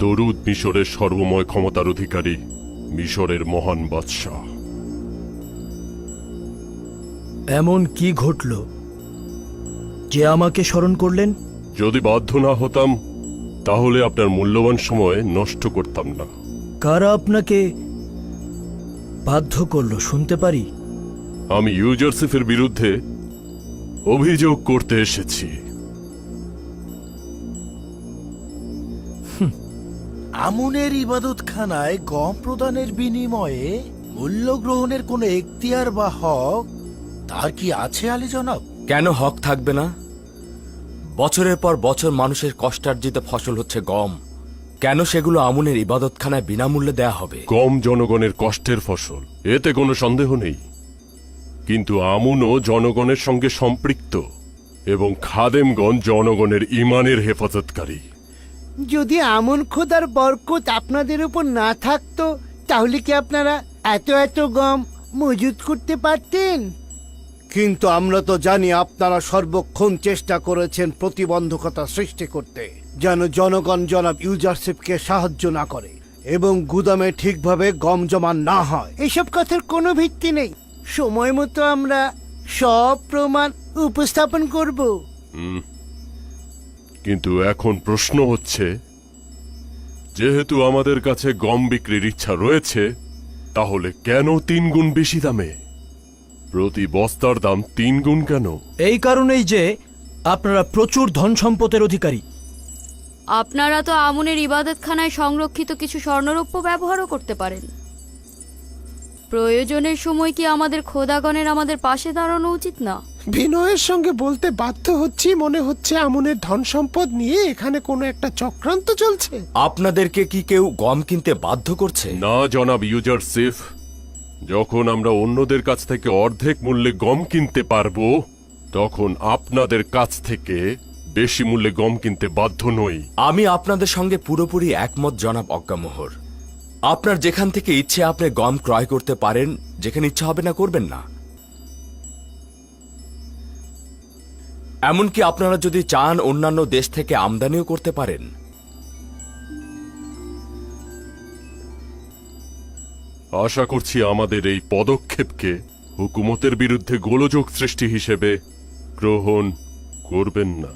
দরুদ মিশরের সর্বময় ক্ষমতার অধিকারী মিশরের মহান বাদশাহ। এমন কি ঘটল যে আমাকে স্মরণ করলেন? যদি বাধ্য না হতাম তাহলে আপনার মূল্যবান সময় নষ্ট করতাম না। কারা আপনাকে বাধ্য করল শুনতে পারি? আমি ইউজারসিফের বিরুদ্ধে অভিযোগ করতে এসেছি। আমুনের ইবাদতখানায় গম প্রদানের বিনিময়ে মূল্য গ্রহণের কোনো এখতিয়ার বা হক তার কি আছে আলী জনাব? কেন হক থাকবে না? বছরের পর বছর মানুষের কষ্টার্জিত ফসল হচ্ছে গম। কেন সেগুলো আমুনের ইবাদতখানায় বিনামূল্যে দেয়া হবে? গম জনগণের কষ্টের ফসল এতে কোনো সন্দেহ নেই। কিন্তু আমুনও জনগণের সঙ্গে সম্পৃক্ত এবং খাদেমগণ জনগণের ইমানের হেফাজতকারী। যদি আমন খোদার বরকত আপনাদের উপর না থাকতো তাহলে কি আপনারা এত এত গম মজুত করতে পারতেন? কিন্তু আমরা তো জানি আপনারা সর্বক্ষণ চেষ্টা করেছেন প্রতিবন্ধকতা সৃষ্টি করতে যেন জনগণ জনাব ইউজারশিপকে সাহায্য না করে এবং গুদামে ঠিকভাবে গম জমা না হয়। এসব কথার কোনো ভিত্তি নেই। সময় মতো আমরা সব প্রমাণ উপস্থাপন করব। কিন্তু এখন প্রশ্ন হচ্ছে যেহেতু আমাদের কাছে গম বিক্রির ইচ্ছা রয়েছে তাহলে কেন তিন গুণ বেশি দামে? প্রতি বস্তার দাম তিন গুণ কেন? এই কারণেই যে আপনারা প্রচুর ধন সম্পদের অধিকারী। আপনারা তো আমুনের ইবাদতখানায় সংরক্ষিত কিছু স্বর্ণরৌপ্য ব্যবহারও করতে পারেন। প্রয়োজনের সময় কি আমাদের খোদাগণের আমাদের পাশে দাঁড়ানো উচিত না? বিনয়ের সঙ্গে বলতে বাধ্য হচ্ছি মনে হচ্ছে আমনের ধন সম্পদ নিয়ে এখানে কোনো একটা চক্রান্ত চলছে। আপনাদেরকে কি কেউ গম কিনতে বাধ্য করছে? না জনাব ইউজারসিফ যখন আমরা অন্যদের কাছ থেকে অর্ধেক মূল্যে গম কিনতে পারব তখন আপনাদের কাছ থেকে বেশি মূল্যে গম কিনতে বাধ্য নই। আমি আপনাদের সঙ্গে পুরোপুরি একমত জনাব অজ্ঞামোহর। আপনার যেখান থেকে ইচ্ছে আপনি গম ক্রয় করতে পারেন যেখানে ইচ্ছা হবে না করবেন না। এমনকি আপনারা যদি চান অন্যান্য দেশ থেকে আমদানিও করতে পারেন। আশা করছি আমাদের এই পদক্ষেপকে হুকুমতের বিরুদ্ধে গোলযোগ সৃষ্টি হিসেবে গ্রহণ করবেন না।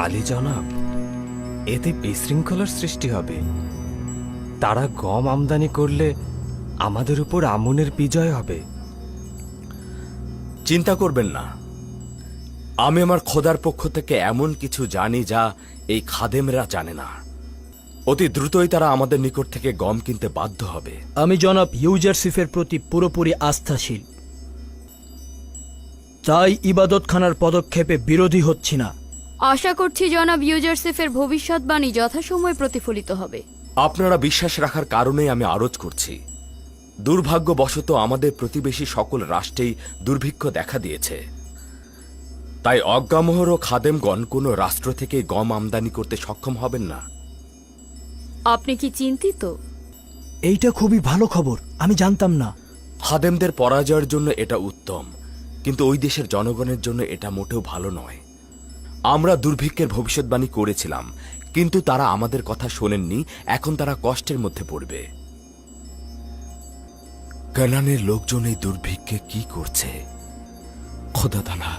আলী জনাব এতে বিশৃঙ্খলার সৃষ্টি হবে। তারা গম আমদানি করলে আমাদের উপর আমনের বিজয় হবে। চিন্তা করবেন না। আমি আমার খোদার পক্ষ থেকে এমন কিছু জানি যা এই খাদেমরা জানে না। অতি দ্রুতই তারা আমাদের নিকট থেকে গম কিনতে বাধ্য হবে। আমি জনাব ইউজারসিফের প্রতি পুরোপুরি আস্থাশীল। তাই ইবাদতখানার পদক্ষেপে বিরোধী হচ্ছি না। আশা করছি জনাব ইউজারসিফের ভবিষ্যৎবাণী যথাসময়ে প্রতিফলিত হবে। আপনারা বিশ্বাস রাখার কারণেই আমি আরজ করছি। দুর্ভাগ্যবশত আমাদের প্রতিবেশী সকল রাষ্ট্রেই দুর্ভিক্ষ দেখা দিয়েছে। তাই অজ্ঞামোহর ও খাদেমগণ কোনো রাষ্ট্র থেকে গম আমদানি করতে সক্ষম হবেন না। আপনি কি চিন্তিত? এইটা খুবই ভালো খবর আমি জানতাম না। খাদেমদের পরাজয়ের জন্য এটা উত্তম কিন্তু ওই দেশের জনগণের জন্য এটা মোটেও ভালো নয়। আমরা দুর্ভিক্ষের ভবিষ্যৎবাণী করেছিলাম, কিন্তু তারা আমাদের কথা শোনেননি, এখন তারা কষ্টের মধ্যে পড়বে। কানানের লোকজন এই দুর্ভিক্ষে কি করছে? খোদা তালা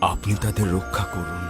আপনি তাদের রক্ষা করুন।